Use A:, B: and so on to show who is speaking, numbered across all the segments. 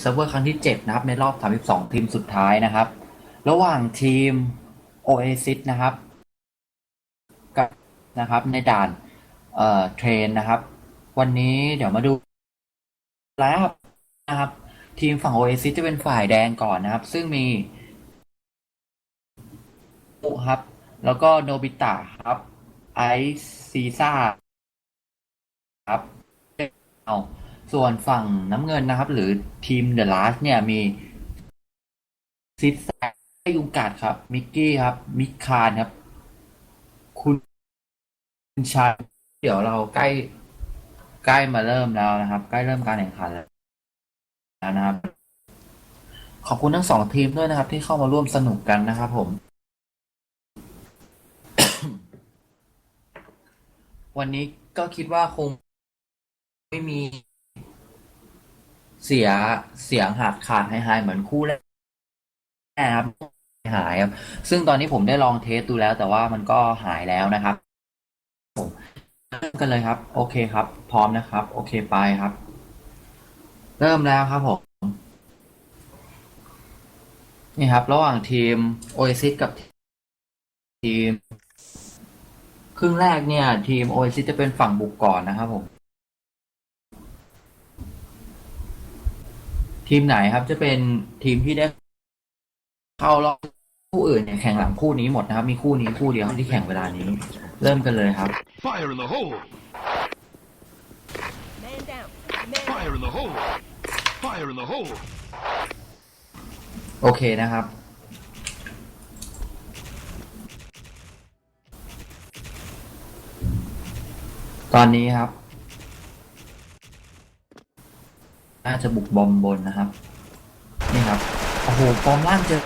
A: เซิร์ฟเวอร์ครั้งที่ 7 นะครับ ในรอบ 32 ทีมสุดท้ายนะครับ ระหว่างทีม Oasis นะครับ กับนะครับในด่านเอ่อเทรนนะครับ วันนี้เดี๋ยวมาดูแล้วนะครับ ทีมฝั่ง Oasis จะเป็นฝ่ายแดงก่อนนะครับ ซึ่งมีมุครับ แล้วก็โนบิตะครับ ไอซ์ซีซ่าครับเอา ส่วนฝั่งน้ำเงินนะครับ หรือทีมเดอะลาสเนี่ยมีซิดแซกยุงกัดครับ มิกกี้ครับ มิกคานครับ คุณชายเดี๋ยวเราใกล้ใกล้มาเริ่มแล้วนะครับ ใกล้เริ่มการแข่งขันแล้วนะครับ ขอบคุณทั้งสองทีมด้วยนะครับ ที่เข้ามาร่วมสนุกกันนะครับ ผม วันนี้ก็คิดว่าคงไม่มี เสียเสียงหักขาดหายหายเหมือนคู่แรกนะครับหายครับ ซึ่งตอนนี้ผมได้ลองเทสดูแล้ว แต่ว่ามันก็หายแล้วนะครับผมเริ่มกันเลยครับ โอเคครับ พร้อมนะครับ โอเคไปครับ เริ่มแล้วครับผมนี่ครับ ระหว่างทีม Oasis กับทีม ครึ่งแรกเนี่ย ทีม Oasis จะเป็นฝั่งบุกก่อนนะครับผม ทีมไหนครับจะเป็นทีมที่ได้เข้ารอบคู่อื่นเนี่ยแข่งหลังคู่นี้หมดนะครับ มีคู่นี้คู่เดียวที่แข่งเวลานี้ เริ่มกันเลยครับ
B: Fire in the hole!
C: Man down. Man
B: Fire in the hole! Fire in the hole!
A: โอเคนะครับ ตอนนี้ครับ น่าจะบุกบอมบนนะครับ นี่ครับ โอ้โหบอมล่างเจอ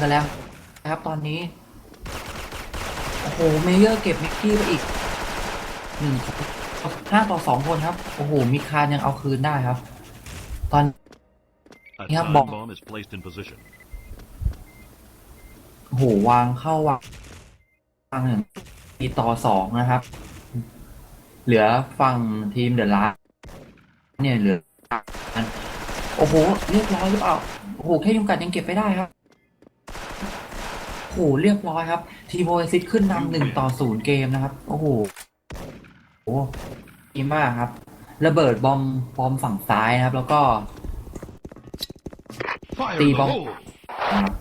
A: กันแล้วนะครับตอนนี้ โอ้โห เมเยอร์เก็บมิกกี้ไปอีกหนึ่งห้าต่อสองคนครับ โอ้โหมิคานยังเอาคืนได้ครับ ตอน
B: A
A: Yeah,
B: time
A: bomb.
B: bomb is placed in position.
A: โอ้โห วางเข้าวางวางหนึ่งมีต่อสองนะครับ เหลือฝั่งทีมเดอะลาเนี่ยเหลืออัน โอ้โห เรียบร้อยหรือเปล่า โอ้โห แค่ยุงกัดยังเก็บไม่ได้ครับ โอ้โห เรียบร้อยครับ ทีมโอเอซิสขึ้นนำหนึ่งต่อศูนย์เกมนะครับ โอ้โหโอ้โหดีมากครับ ระเบิดบอมบอมฝั่งซ้ายนะครับ แล้วก็
B: Fire
A: ตี
B: in the
A: บอม
B: hole!
A: นะครับ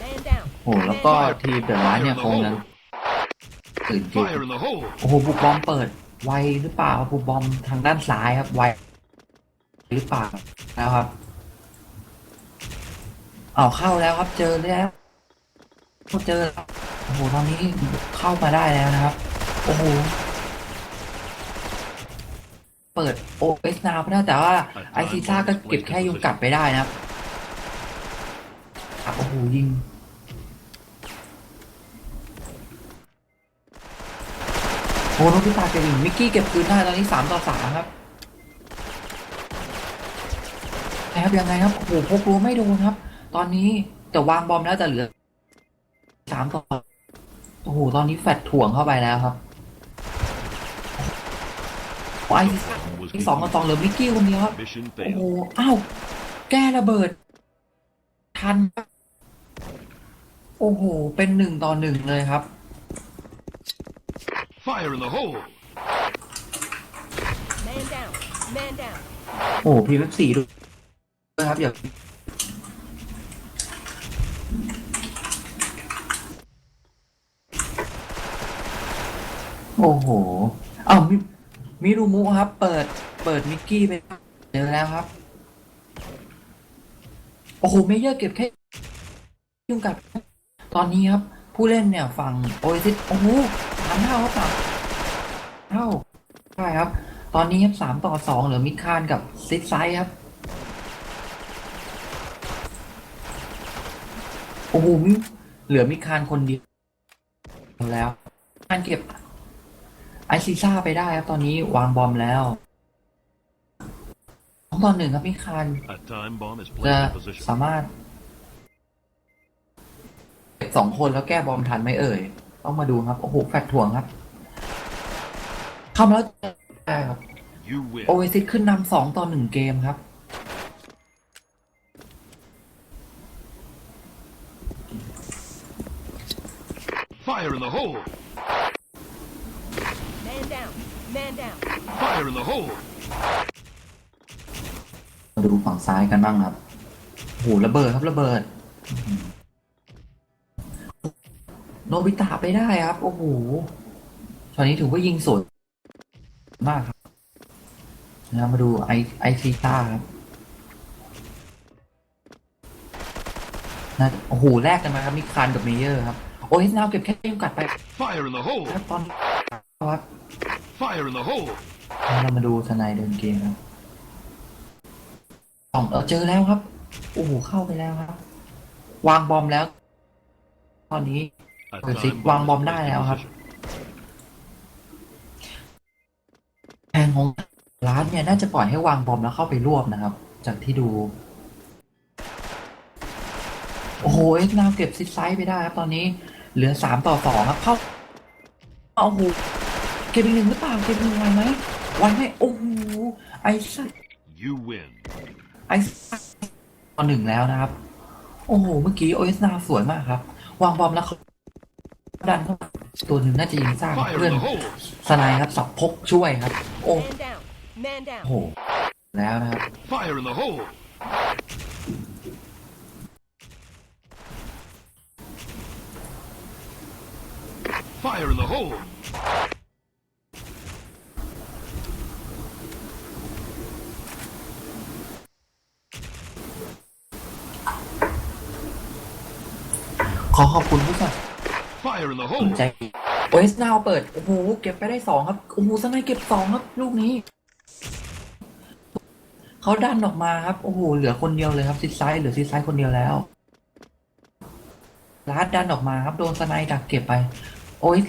C: Man down.
A: โอ้โห แล้วก็ทีมเดอะลาเนี่ยคงยังตื่นเกม
B: Fire in the hole!
A: โอ้โห บุกบอมเปิด ไวหรือเปล่าครับบุกบอมทางด้านซ้ายครับ ไว หรือเปล่านะครับเอาเข้าแล้วครับ เจอแล้วเจอแล้วโอ้โหตอนนี้เข้ามาได้แล้วนะครับ โอ้โหเปิดโอเอสนาไปได้แต่ว่าไอซีซ่าก็เก็บแค่ยุงกัดไปได้นะครับอะโอ้โหยิงโอ้น้องพิตาเก็บอีกมิกกี้เก็บคืนได้ตอนนี้สามต่อสามครับนะ ครับยังไงครับโอ้โหพกรู้ไม่โดนครับ ตอนนี้แต่วางบอมแล้วแต่เหลือสามต่อโอ้โหตอนนี้แฟดถ่วงเข้าไปแล้วครับไอ้
B: Bomb was
A: ที่สองกับสองเหลือมิกกี้คนเดียวครับ
B: Mission
A: โอ้โห
B: failed.
A: อ้าวแก้ระเบิด ทันครับโอ้โห เป็นหนึ่งต่อหนึ่งเลยครับ
B: Fire in the hole!
C: Man down. Man down.
A: โอ้พีเอฟสี่ด้วย นะครับอย่าโอ้โหเอ้ามิมิรุมุครับ เปิด เปิดมิกกี้ไปเจอแล้วครับ โอ้โหเมเยอร์เก็บแค่ยุ่งกับ ตอนนี้ครับ ผู้เล่นเนี่ยฝั่งโอเอซิสโอ้โหสามเท่าครับสามเท่าใช่ครับ ตอนนี้ครับสามต่อสองเหลือมิคานกับซิดไซครับ อ้โหมิเหลือมิคานคนเดียวแล้วคานเก็บ ไอซีซ่าไปได้ครับ ตอนนี้วางบอมแล้วสองต่อหนึ่งครับมิคาน
B: A time bomb is
A: จะ
B: placed in position.
A: สามารถเก็บสองคนแล้วแก้บอมทันไหมเอ่ย ต้องมาดูครับโอ้โหแฟดถ่วงครับเข้ามาแล้วได้ครับ
B: You win.
A: โอเอซิสขึ้นนำสองต่อหนึ่งเกมครับ
B: the hole!
C: Man down. Man down.
B: Fire in the hole!
A: มาดูฝั่งซ้ายกันบ้างครับโหระเบิดครับระเบิดอื้อหือโนบิตะไปได้ครับ โอ้โหตอนนี้ถือว่ายิงสวยมากครับนะครับมาดูไอไอซีต้าครับนะโอ้โหแลกกันมาครับมิคานกับเมเยอร์ครับ โอ้ยนาวเก็บแค่ยุงกัดไป
B: Fire in the hole!
A: ครับตอนครับ
B: Fire in the hole!
A: เรามาดูสไนเดินเกมครับอ๋องเออเจอแล้วครับ โอ้โหเข้าไปแล้วครับ วางบอมแล้ว ตอนนี้
B: A
A: Ôi, xịt
B: time
A: quăng
B: bomb
A: bom
B: is
A: đá
B: placed in
A: nào hả?
B: position.
A: แผนของร้านเนี่ยน่าจะปล่อยให้วางบอมแล้วเข้าไปรวบนะครับ จากที่ดู โอ้โหเอ็กซ์นาวเก็บซิดไซส์ไปได้ครับตอนนี้ เหลือสามต่อสองครับเข้าโอ้โหเก็บอีกหนึ่งหรือเปล่าเก็บอีกหนึ่งไหวไหมไหวไหมโอ้โหไอ้สัส
B: You win.
A: ไอ้ตอนหนึ่งแล้วนะครับ โอ้โหเมื่อกี้โอเอสนาสวยมากครับ วางบอมแล้วเขาดันเข้ามาตัวหนึ่งน่าจะยิงสร้าง
B: Fire
A: เพื่อน
B: in the hole!
A: สไนด์ครับสับพกช่วยครับ โอ้
C: Man down. Man down.
A: โหแล้วนะครับ
B: Fire in the hole! Fire in the hole!
A: ขอขอบคุณผู้สนับ
B: Fire in the
A: ส
B: hole!
A: นใจโอเอสนาเปิด โอ้โห เก็บไปได้สองครับ โอ้โหสไนด์เก็บสองครับ ลูกนี้ เขาดันออกมาครับ โอ้โห เหลือคนเดียวเลยครับซิดไซด์เหลือซิดไซด์คนเดียวแล้วลาดดันออกมาครับ โดนสไนด์ดักเก็บไปโอเอส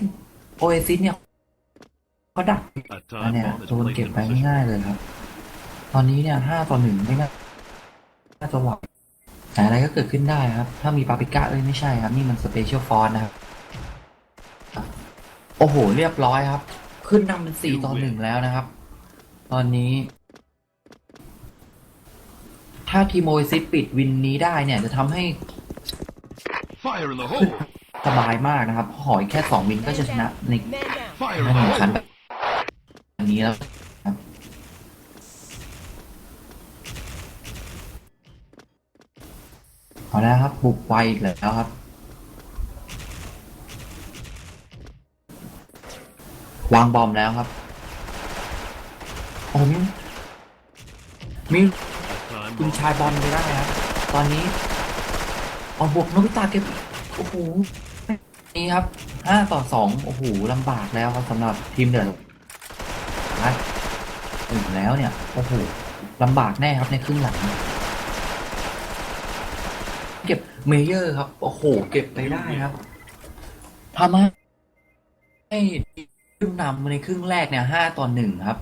A: โอเอซิสเนี่ยเขาดักอันเนี่ยโดนเก็บไป
B: position.
A: ง่ายเลยครับ ตอนนี้เนี่ยห้าต่อหนึ่งไม่น่าน่าจะหวแต่อะไรก็เกิดขึ้นได้ครับ ถ้ามีปาปิก้าเอ้ยไม่ใช่ครับ นี่มันสเปเชียลฟอนนะครับ โอ้โห เรียบร้อยครับ ขึ้นนำเป็นสี่ต่อหนึ่งแล้วนะครับ ตอนนี้ ถ้าทีโอเอซิสปิดวินนี้ได้เนี่ย จะทำให้
B: Fire in the hole!
A: สบายมากนะครับ หอยแค่สองวินก็จะชนะใน
C: Man down.
B: Fire in
A: ห
B: the
A: นึ่งคันแบบนี้แล้วครับเอาแล้วครับ บุกไวอีกแล้วครับ วางบอมแล้วครับผมมีคุณชายบอลไปได้ครับ ตอนนี้ เอาบวกโนบิตาเก็บ โอ้โห นี่ครับห้าต่อสองโอ้โหลำบากแล้วครับสำหรับทีมเดือดร้อนถึงแล้วเนี่ยโอ้โหลำบากแน่ครับในครึ่งหลัง เก็บเมเยอร์ครับ โอ้โห เก็บไปได้ครับทำให้ขึ้นนำในครึ่งแรกเนี่ยห้าต่อหนึ่งครับ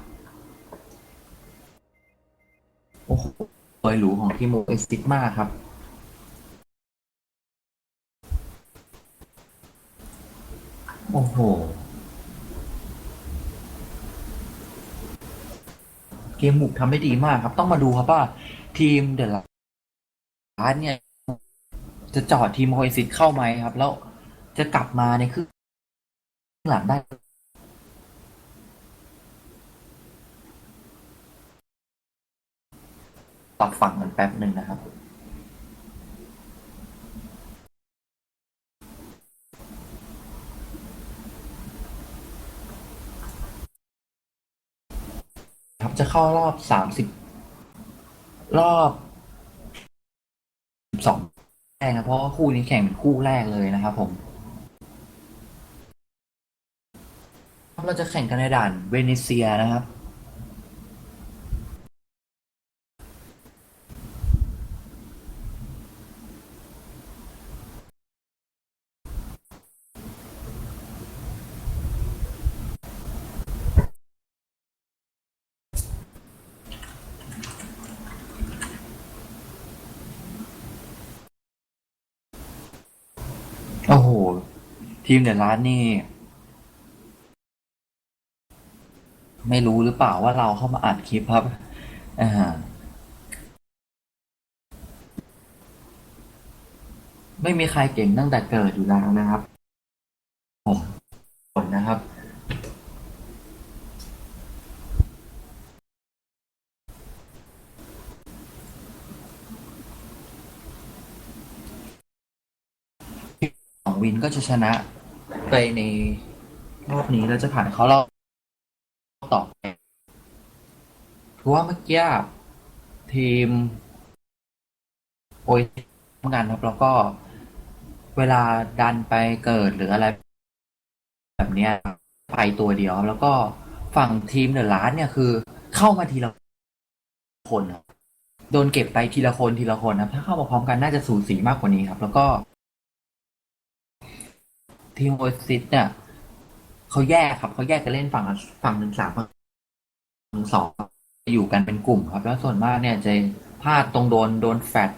A: โอ้โหสวยหรูของทีมโอเอสซิตมากครับ โอ้โห เกมบุกทำได้ดีมากครับ ต้องมาดูครับว่าทีมเดอะลาสเนี่ย จะจอดทีมโอเอซิตเข้าไหมครับ แล้วจะกลับมาในครึ่งหลังได้ปรับฝั่งกันแป๊บหนึ่งนะครับ ครับจะเข้ารอบสามสิบรอบสองแรกนะเพราะว่าคู่นี้แข่งเป็นคู่แรกเลยนะครับผม เราจะแข่งกันในด่านเวเนเซียนะครับ ทีมเดอร้านนี่ ไม่รู้หรือเปล่าว่าเราเข้ามาอัดคลิปครับอ่าไม่มีใครเก่งตั้งแต่เกิดอยู่แล้วนะครับผมผลนะครับ ของวินก็จะชนะ ไปในรอบนี้แล้วจะผ่านเขารอบต่อไปคือว่าเมื่อกี้ทีม โอ้ยทำงานครับ แล้วก็เวลาดันไปเกิดหรืออะไร แบบเนี้ยไปตัวเดียว แล้วก็ฝั่งทีมเดอะลาสเนี่ยคือ เข้ามาทีละคนครับโดนเก็บไปทีละคนทีละคนครับ ถ้าเข้ามาพร้อมกันน่าจะสูสีมากกว่านี้ครับ แล้วก็ ทีโอซิสเนี่ยเขาแยกครับเขาแยกกันเล่นฝั่งฝั่งหนึ่งสามฝั่งหนึ่งสองอยู่กันเป็นกลุ่มครับ แล้วส่วนมากเนี่ยจะพลาดตรงโดนโดนแฟด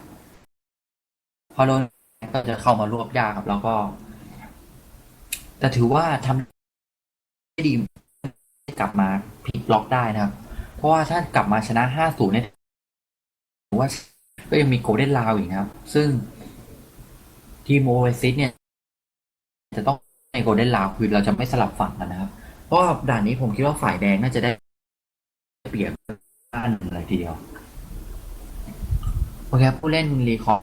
A: พอโดนก็จะเข้ามารวบยากครับ แล้วก็ แต่ถือว่าทำได้ดีกลับมาพลิกล็อกได้นะครับ เพราะว่าถ้ากลับมาชนะ5-0เนี่ยถือว่าก็ยังมีโกลเด้นลาวอีกนะครับ ซึ่งทีมโอเอซิสเนี่ย จะต้องในโกลเด้นลาวคือเราจะไม่สลับฝั่งกันนะครับ เพราะว่าด่านนี้ผมคิดว่าฝ่ายแดงน่าจะได้เปรียบด้านหนึ่งเลยทีเดียวโอเคครับผู้เล่นรีคอร์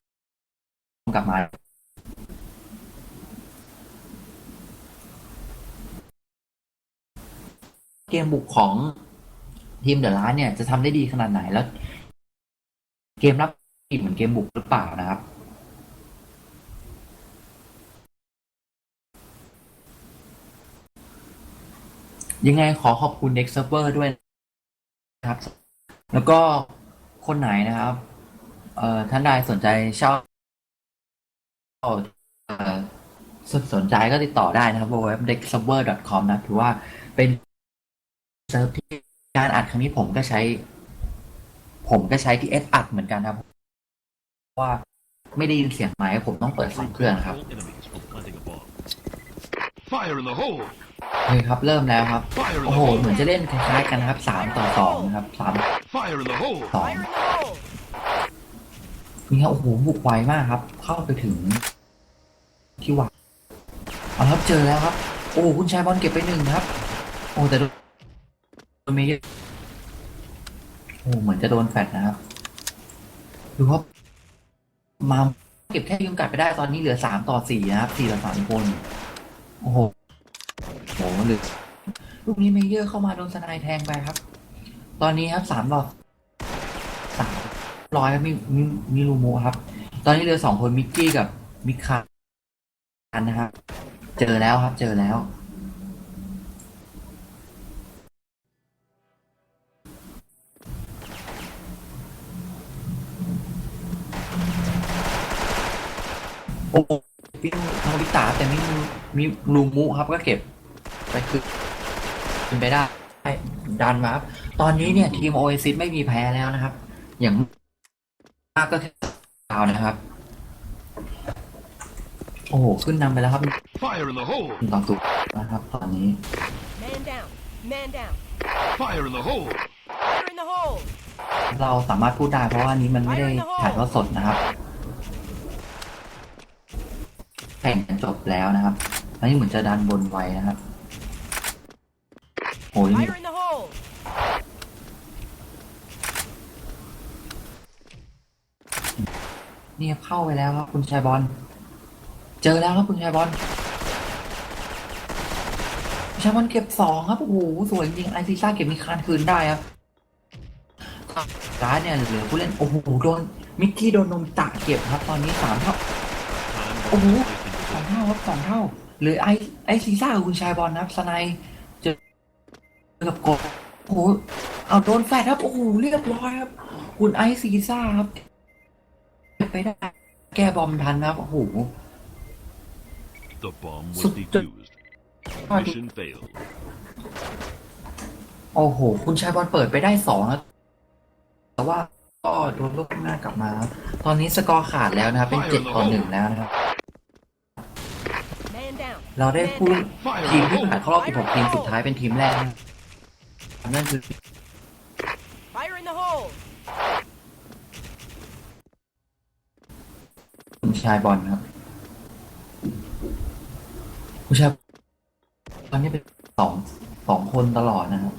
A: กลับมาเกมบุกของทีมเดอะล้านเนี่ยจะทำได้ดีขนาดไหนแล้ว เกมรับเหมือนเกมบุกหรือเปล่านะครับ ยังไงขอขอบคุณ Next Server ด้วยนะครับ แล้วก็คนไหนนะครับ เอ่อท่านใดสนใจเช่าเอ่อสนใจก็ติดต่อได้นะครับ www.dexserver.com นะถือว่าเป็นเซิร์ฟที่การอัดครั้งนี้ผมก็ใช้ ผมก็ใช้ที่เอสอัดเหมือนกันครับเพราะว่าไม่ได้ยินเสียงไมผมต้องเปิดสองเครื่องครับ
B: Fire in the hole!
A: โอเคครับเริ่มแล้วครับ
B: Fire in
A: โอ้
B: the
A: โห
B: hole!
A: เหมือนจะเล่นคล้ายๆกันนะครับสามต่อสองนะครับสาม
B: Fire in the hole!
A: สอง
C: Fire in the hole!
A: นี่ครับโอ้โหบุกไวมากครับ เข้าไปถึง ที่วางเอาครับเจอแล้วครับ โอ้คุณชายบอลเก็บไปหนึ่งครับ โอ้แต่โดนโดนเมย์โอ้เหมือนจะโดนแฟดนะครับดูครับมาเก็บแค่ยุงกัดไปได้ตอนนี้เหลือสามต่อสี่นะครับสี่ต่อสามคน โอ้โห โหเหลือลูกนี้เมเยอร์เข้ามาโดนสไนายแทงไปครับ ตอนนี้ครับสามต่อสามร้อยมีมีมีรูโมครับ ตอนนี้เหลือสองคนมิกกี้กับมิคาอันนะครับ เจอแล้วครับ เจอแล้ว โอ้โหพี่น้องพิตาแต่ไม่มีมีรูมูครับก็เก็บ ไปคือเป็นไปได้ดันมาครับ ตอนนี้เนี่ยทีมโอเอซิสไม่มีแพ้แล้วนะครับ อย่างมากก็แค่ดาวนะครับ โอ้โห ขึ้นนำไปแล้วครับ
B: Fire in the hole!
A: หนึ่งต่อศูนย์นะครับ ตอนนี้
C: Man down. Man down.
B: Fire in the hole!
C: Fire in the hole!
A: เราสามารถพูดได้เพราะว่าอันนี้มันไม่ได้ถ่ายทอดสดนะครับแข่งกันจบแล้วนะครับอันนี้เหมือนจะดันบนไวนะครับ โอ้ย
C: Fire in the hole!
A: นี่ครับเข้าไปแล้วครับคุณชายบอล เจอแล้วครับคุณชายบอลคุณชายบอลเก็บสองครับ โอ้โหสวยจริงไอซีซ่าเก็บมีคานคืนได้ครับการ์ดเนี่ยเหลือผู้เล่น โอ้โหโดนมิกกี้โดนนมตะเก็บครับ ตอนนี้สามเท่า
B: Time
A: Oh.
B: bomb
A: สอง
B: placed in
A: เท่าครับสองเท่าเหลือไอไอซีซ่ากับคุณชายบอลนะครับสไนด์เจอ กับกบโอ้โหเอาโดนแฟดครับ โอ้โหเรียบร้อยครับ คุณไอซีซ่าครับเก็บไปได้ แก้บอมทันนะครับ โอ้โห
B: The bomb was
A: So-
B: defused.
A: Ah,
B: Mission failed.
A: โอ้โห คุณชายบอลเปิดไปได้สองแล้วแต่ว่าก็โดนลูกหน้ากลับมาครับตอนนี้สกอร์ขาดแล้วนะครับ เป็นเจ็ดต่อหนึ่งแล้วนะครับ
C: Man down.
A: เราได้ผู้
B: Fire
A: ทีม
B: in the
A: ที่
B: hole!
A: ผ่านเข้ารอบ16ทีมสุดท้ายเป็นทีมแรกนะครับ นั่นคือ
C: Fire in the hole!
A: คุณชายบอลครับคุณชายตอนนี้เป็นสองสองคนตลอดนะครับ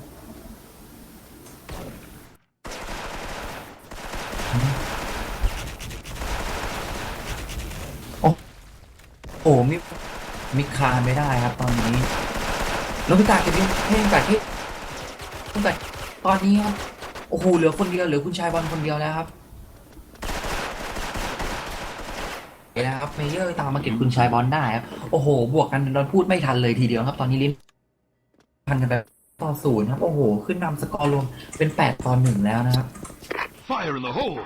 A: โอ้โหมีมิคานไม่ได้ครับ ตอนนี้โนบิตะเก็บยังให้ยังกัดที่ ยังกัดตอนนี้ครับ โอ้โห เหลือคนเดียว เหลือคุณชายบอลคนเดียวแล้วครับเห็นแล้วครับเมเยอร์ตามมาเก็บคุณชายบอลได้ครับ โอ้โห บวกกันเราพูดไม่ทันเลยทีเดียวครับ ตอนนี้ลิ้นพันกันแบบต่อศูนย์ครับ โอ้โห ขึ้นนำสกอร์รวมเป็นแปดต่อหนึ่งแล้วนะครับ
B: Fire in the hole!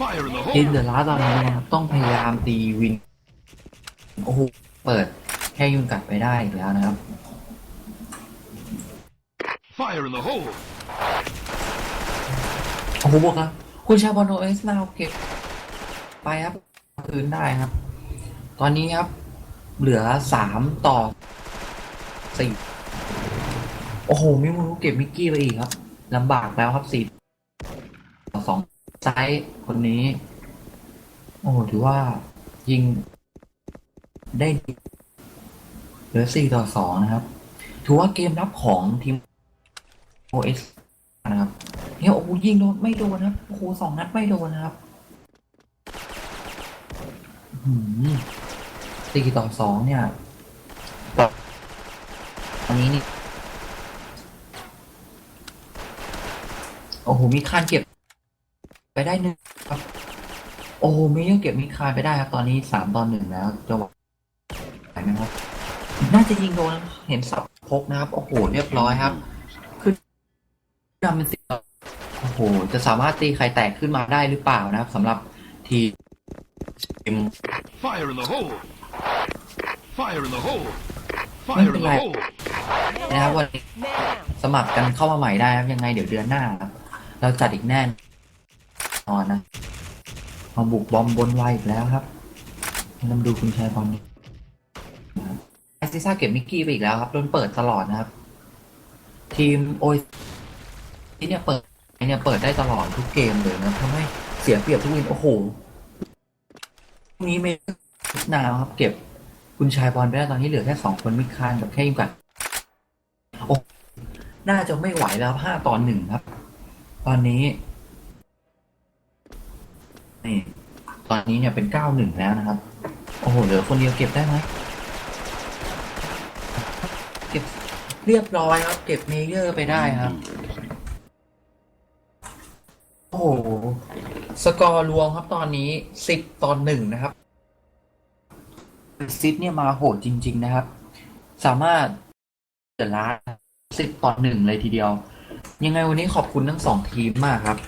B: Fire in the
A: ทีม
B: hole!
A: เดอะลาตอนนี้นะครับต้องพยายามตีวิน โอ้โห เปิดแค่ยุงกัดไปได้อีกแล้วนะครับ
B: Fire in the hole!
A: โอ้โหบวกครับคุณชาบอนโอเอสนาเก็บไปครับคืนได้ครับ ตอนนี้ครับ เหลือสามต่อสี่โอ้โห มิมูรุเก็บมิกกี้ไปอีกครับลำบากแล้วครับสี่ต่อสองไซส์คนนี้ โอ้โหถือว่ายิงได้ดีเหลือสี่ต่อสองนะครับ ถือว่าเกมรับของทีม โอเอสนะครับเนี่ยโอ้โหยิงโดนไม่โดนนะครับโอ้โหสองนัดไม่โดนนะครับหืมสี่ต่อสองเนี่ยตอนนี้นี่โอ้โหมีคานเก็บ ไปได้หนึ่งครับ โอ้โหมียังเก็บมีคานไปได้ครับ ตอนนี้สามตอนหนึ่งแล้วจะไหวไหมครับ น่าจะยิงโดนเห็นสับพกนะครับ โอ้โหเรียบร้อยครับ นำเป็นสิบต่อโอ้โห จะสามารถตีใครแตกขึ้นมาได้หรือเปล่านะครับสำหรับทีม
B: Fire in the hole! Fire in the hole! Fire in the hole!
A: นะครับวันนี้
C: Man down.
A: สมัครกันเข้ามาใหม่ได้ครับยังไงเดี๋ยวเดือนหน้าครับเราจัดอีกแน่นอนนะมาบุกบอมบนไวอีกแล้วครับนำดูคุณชายบอลนะครับไอซิซ่าเก็บมิกกี้ไปอีกแล้วครับโดนเปิดตลอดนะครับ ทีมโอย ที่เนี่ยเปิดเนี่ยเปิดได้ตลอดทุกเกมเลยนะทำให้เสียเปรียบทุกวินโอ้โหพรุ่งนี้ไม่นาวครับ เก็บคุณชายบอลไปได้ตอนนี้เหลือแค่สองคนมิคานกับแค่ยิงกัดน่าจะไม่ไหวแล้วห้าตอนหนึ่งครับ ตอนนี้นี่ตอนนี้เนี่ยเป็นเก้าหนึ่งแล้วนะครับ โอ้โหเหลือคนเดียวเก็บได้ไหมเก็บเรียบร้อยครับ เก็บเมเยอร์ไปได้ครับ โอ้โหสกอร์รวมครับตอนนี้สิบตอนหนึ่งนะครับซิดเนี่ยมาโหดจริง ๆ นะครับ สามารถเดล้าสิบต่อหนึ่งเลยทีเดียว ยังไงวันนี้ขอบคุณทั้งสองทีมมากครับ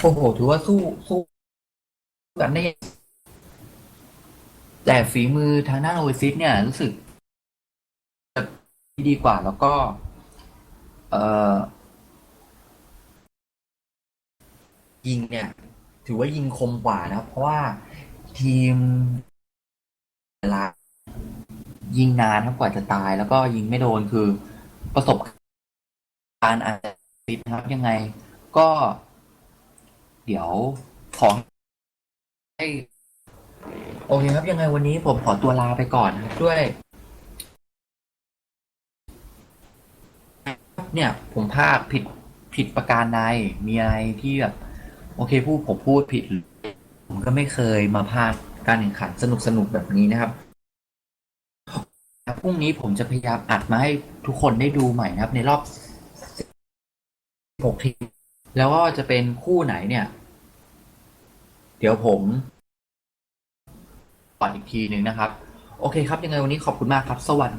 A: โอ้โห ถือว่าสู้สู้กันได้แต่ฝีมือทางด้านโอซิสเนี่ยรู้สึกดีกว่าแล้วก็ ยิงเนี่ย ถือว่ายิงคมกว่านะครับ เพราะว่าทีมเวลายิงนานครับกว่าจะตาย แล้วก็ยิงไม่โดนคือประสบการณ์อาจจะติดนะครับ ยังไงก็ เดี๋ยวขอให้โอเคครับยังไงวันนี้ผมขอตัวลาไปก่อนด้วย เนี่ย ผมพลากผิดผิดประการใดมีอะไรที่แบบโอเคพูดผมพูดผิด ผมก็ไม่เคยมาพลากการแข่งขันสนุกสนุกแบบนี้นะครับพรุ่งนี้ผมจะพยายามอัดมาให้ทุกคนได้ดูใหม่นะครับ ในรอบ6ทีมแล้วก็จะเป็นคู่ไหนเนี่ย เดี๋ยวผมปอดอีกทีหนึ่งนะครับ โอเคครับ ยังไงวันนี้ขอบคุณมากครับ สวัสดี